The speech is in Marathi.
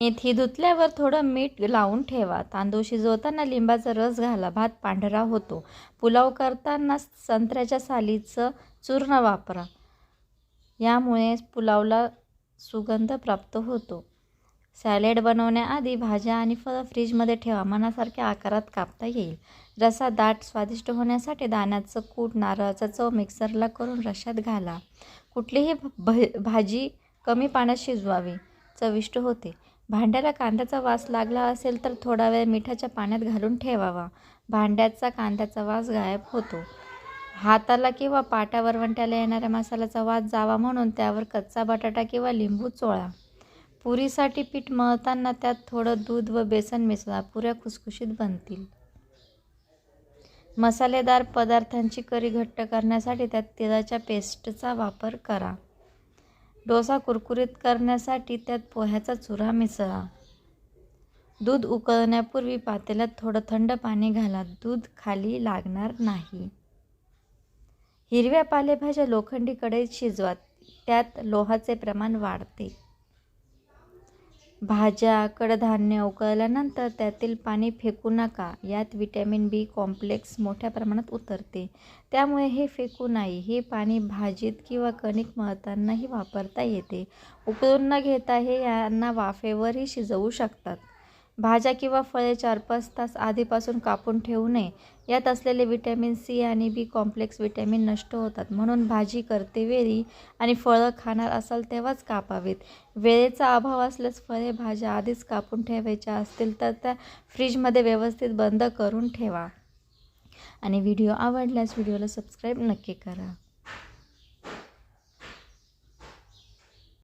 मेथी धुतल्यावर थोडं मीठ लावून ठेवा. तांदूळ शिजवताना लिंबाचा रस घाला. भात पांढरा होतो. पुलाव करताना संत्र्याच्या सालीचं चूर्ण वापरा. यामुळे पुलावला सुगंध प्राप्त होतो. सॅलेड बनवण्याआधी भाज्या आणि फळं फ्रीजमध्ये ठेवा. मनासारख्या आकारात कापता येईल. रसा दाट स्वादिष्ट होण्यासाठी दाण्याचं कूट नारळाचा चव मिक्सरला करून रशात घाला. कुठलीही भ भाजी कमी पाण्यात शिजवावी. चविष्ट होते. भांड्याला कांद्याचा वास लागला असेल तर थोडा वेळ मिठाच्या पाण्यात घालून ठेवावा. भांड्याचा कांद्याचा वास गायब होतो. हाताला किंवा पाटावर वंट्याला येणाऱ्या मसाल्याचा वास जावा म्हणून त्यावर कच्चा बटाटा किंवा लिंबू चोळा. पुरीसाठी पीठ मळताना त्यात थोडं दूध व बेसन मिसळा पुऱ्या खुसखुशीत बनतील. मसालेदार पदार्थांची करी घट्ट करण्यासाठी त्यात तिळाच्या पेस्टचा वापर करा. डोसा कुरकुरीत करण्यासाठी त्यात पोह्याचा चुरा मिसळा. दूध उकळण्यापूर्वी पातेल्यात थोडं थंड पाणी घाला. दूध खाली लागणार नाही. हिरव्या पालेभाज्या लोखंडी कढईत शिजवा त्यात लोहाचे प्रमाण वाढते. भाज्या कडधान्य उकळल्यानंतर त्यातील पाणी फेकू नका. यात विटॅमिन बी कॉम्प्लेक्स मोठ्या प्रमाणात उतरते. त्यामुळे हे फेकू नाही. हे पाणी भाजीत किंवा कणिक मळतानाही वापरता येते. उकळून न घेता हे यांना वाफेवरही शिजवू शकतात. भाज्या किंवा फळे चार पाच तास आधीपासून कापून ठेवू नये. यात असलेले विटॅमिन सी आणि बी कॉम्प्लेक्स विटॅमिन नष्ट होतात. म्हणून भाजी करते वेळी आणि फळं खाणार असाल तेव्हाच कापावीत. वेळेचा अभाव असल्यास फळे भाज्या आधीच कापून ठेवायच्या असतील तर त्या फ्रीजमध्ये व्यवस्थित बंद करून ठेवा. आणि व्हिडिओ आवडल्यास व्हिडिओला सबस्क्राईब नक्की करा.